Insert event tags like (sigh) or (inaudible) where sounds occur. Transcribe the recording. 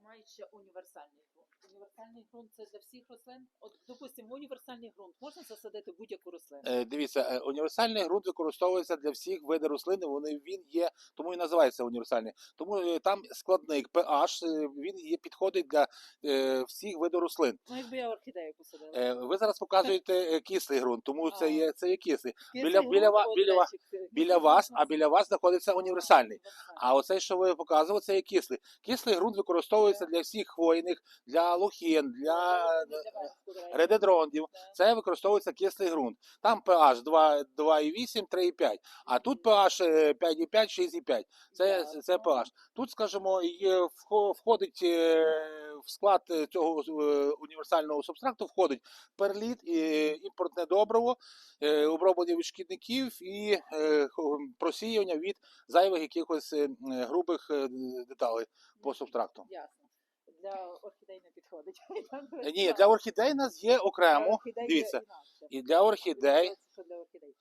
мають ще універсальний ґрунт. Універсальний ґрунт це для всіх рослин. Універсальний ґрунт можна засадити будь-яку рослину. Е, Дивіться, е, універсальний ґрунт використовується для всіх видів рослини. Вони він є, тому і називається універсальний. Тому е, там складник pH, е, він є підходить для е, всіх видів рослин. Ну, якби я орхідею посадила. Е, Ви зараз показуєте кислий ґрунт, тому це є це є кислий. Кислий біля- біля ва- біля ва- Біля вас, а біля вас знаходиться універсальний. А оцей, що ви показували, це є кислий. Кислий ґрунт використовується для всіх хвойних, для лохін, для Ну, е. Да. Це використовується кислий ґрунт. Там pH 2, 2,8, 3,5. А тут pH е, 5,5, 6,5. Це, це pH. Тут, скажімо, є, вхо- входить е, в склад е, цього е, універсального субстракту входить перліт, і імпортне добриво, е, оброблення від шкідників і е, просіювання від зайвих якихось е, грубих е, деталей по субстракту. Ясно для орхідей не підходить. (laughs) Ні, для орхідей нас є окремо. Орхідей Дивіться. інакше. І для орхідей. Для орхідей?